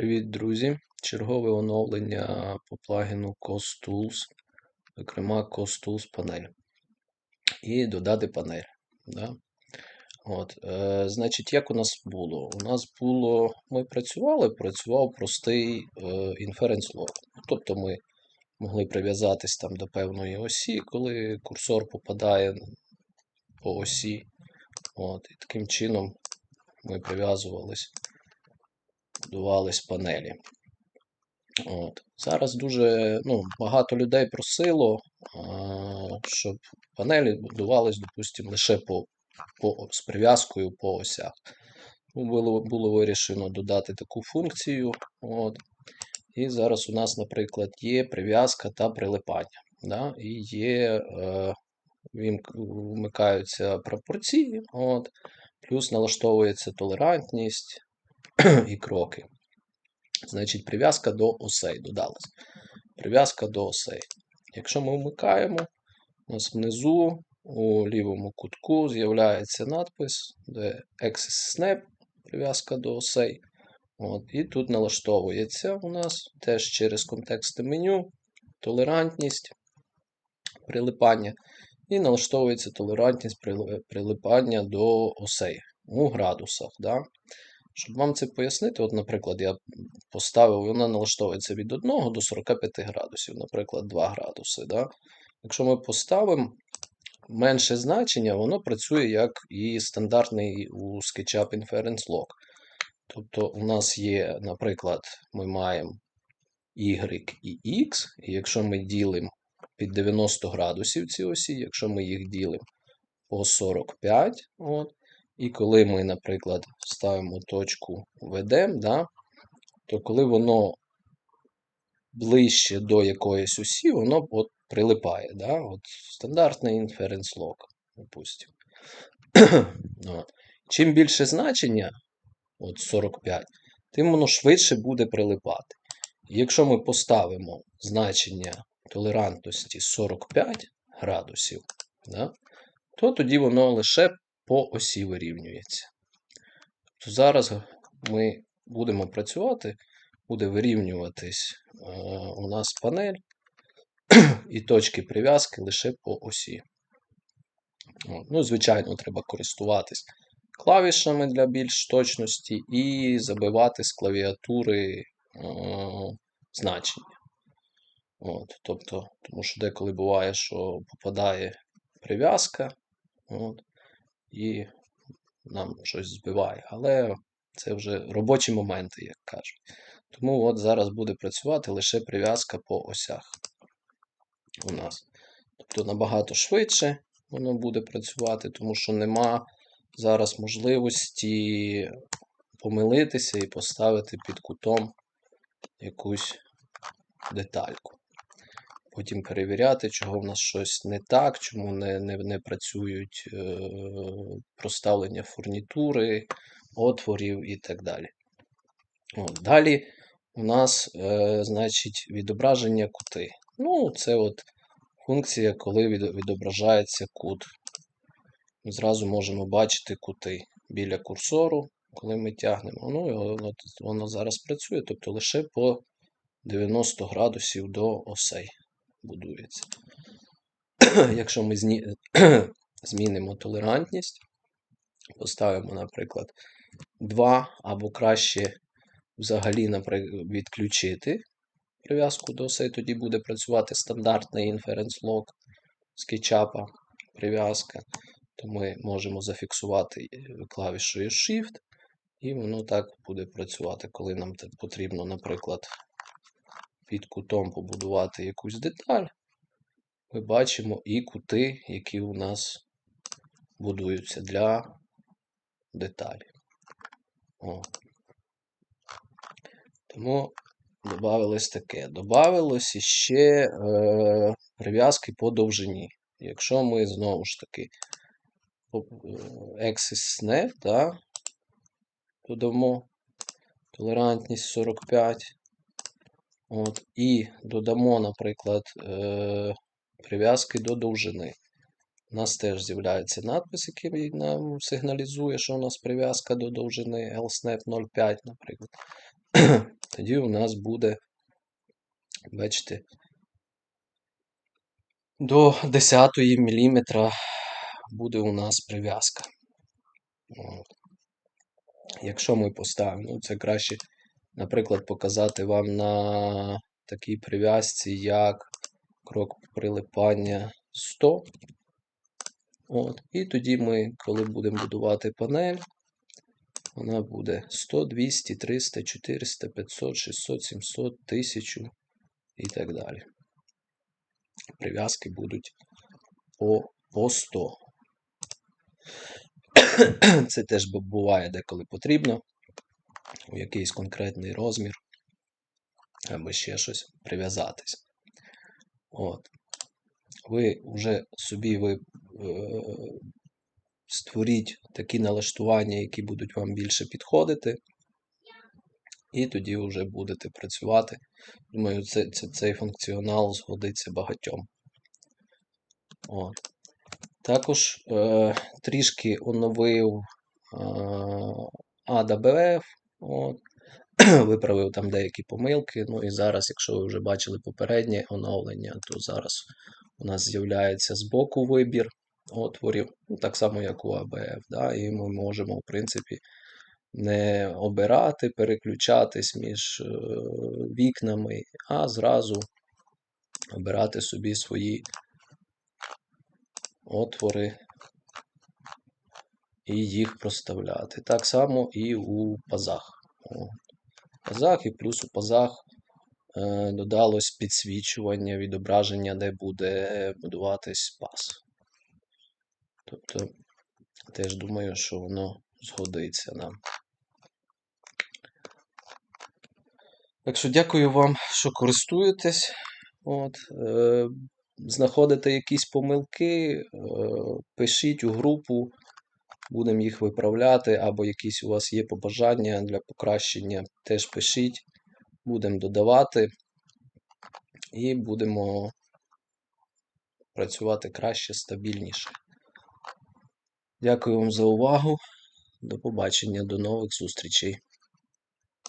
Привіт, друзі! Чергове оновлення по плагіну CostTools, зокрема CostTools панель. І додати панель. Да? От, е, Значить, як у нас було? У нас було, ми працювали, працював простий е, inference log. Тобто ми могли прив'язатись там до певної осі, коли курсор попадає по осі. От, І таким чином ми прив'язувались будувались панелі. От. Зараз дуже ну, багато людей просило, а, щоб панелі будувались, допустимо, лише по, по, з прив'язкою по осях. Ну, Було було вирішено додати таку функцію. От. І зараз у нас, наприклад, є прив'язка та прилипання. Да? І є, е, вмикаються пропорції, от, плюс налаштовується толерантність і кроки. Значить, прив'язка до осей додалась. Прив'язка до осей. Якщо ми вмикаємо, у нас внизу у лівому кутку з'являється надпис, де Access Snap, прив'язка до осей. От, І тут налаштовується у нас теж через контексти меню, толерантність прилипання. І налаштовується толерантність прилипання до осей у градусах. Да? Щоб вам це пояснити, от, наприклад, я поставив, вона налаштовується від 1 до 45 градусів, наприклад, 2 градуси. Да? Якщо ми поставимо менше значення, воно працює як і стандартний у SketchUp Inference Log. Тобто, у нас є, наприклад, ми маємо Y і X, і якщо ми ділимо під 90 градусів ці осі, якщо ми їх ділимо по 45, от, і коли ми, наприклад, ставимо точку ведем, да, то коли воно ближче до якоїсь осі, воно от прилипає. Да? От Стандартний inference log, допустимо. Чим більше значення, от 45, тим воно швидше буде прилипати. якщо ми поставимо значення толерантності 45 градусів, да, то тоді воно лише по осі вирівнюється. Тобто Зараз ми будемо працювати, буде вирівнюватись е, у нас панель і точки прив'язки лише по осі. Ну, Звичайно, треба користуватись клавішами для більш точності і забивати з клавіатури е, значення. От, тобто, Тому що деколи буває, що попадає прив'язка. От, і нам щось збиває. Але це вже робочі моменти, як кажуть. Тому от зараз буде працювати лише прив'язка по осях у нас. Тобто набагато швидше воно буде працювати, тому що нема зараз можливості помилитися і поставити під кутом якусь детальку потім перевіряти, чого в нас щось не так, чому не не, не працюють е, проставлення фурнітури, отворів і так далі. От, Далі у нас, е, значить, відображення кути. Ну, це от функція, коли відображається кут. Зразу можемо бачити кути біля курсору, коли ми тягнемо. Ну, воно зараз працює, тобто лише по 90 градусів до осей будується. Якщо ми змінимо толерантність, поставимо, наприклад, 2 або краще взагалі наприклад, відключити прив'язку до осей, тоді буде працювати стандартний inference log SketchUp прив'язка, то ми можемо зафіксувати клавішою Shift, і воно так буде працювати, коли нам потрібно, наприклад, під кутом побудувати якусь деталь, ми бачимо і кути, які у нас будуються для деталі. О. Тому додавалось таке. Додавалось іще е, прив'язки по довжині. Якщо ми знову ж таки Axis Snap, да, додамо толерантність 45, От, І додамо, наприклад, е, прив'язки до довжини. У нас теж з'являється надпис, який нам сигналізує, що у нас прив'язка до довжини LSNAP 05, наприклад. тоді у нас буде, бачите, до 10 мм буде у нас прив'язка. Якщо ми поставимо, ну це краще, наприклад, показати вам на такій прив'язці, як крок прилипання 100. От. І тоді ми, коли будемо будувати панель, вона буде 100, 200, 300, 400, 500, 600, 700, 1000 і так далі. Прив'язки будуть по, по 100. Це теж буває деколи потрібно у якийсь конкретний розмір або ще щось прив'язатись. От. Ви вже собі ви, е, створіть такі налаштування, які будуть вам більше підходити, і тоді вже будете працювати. Думаю, це, це, цей функціонал згодиться багатьом. От. Також е, трішки оновив е, AWF, от, виправив там деякі помилки. Ну і зараз, якщо ви вже бачили попереднє оновлення, то зараз у нас з'являється збоку вибір отворів, ну, так само, як у ABF. Да, і ми можемо, в принципі, не обирати, переключатись між е, вікнами, а зразу обирати собі свої отвори і їх проставляти. Так само і у пазах. Пазах і плюс у пазах е, додалось підсвічування, відображення, де буде будуватись паз. Тобто, теж думаю, що воно згодиться нам. Так що дякую вам, що користуєтесь. От, е, знаходите якісь помилки, е, пишіть у групу, будемо їх виправляти, або якісь у вас є побажання для покращення, теж пишіть, будемо додавати і будемо працювати краще, стабільніше. Дякую вам за увагу. До побачення, до нових зустрічей.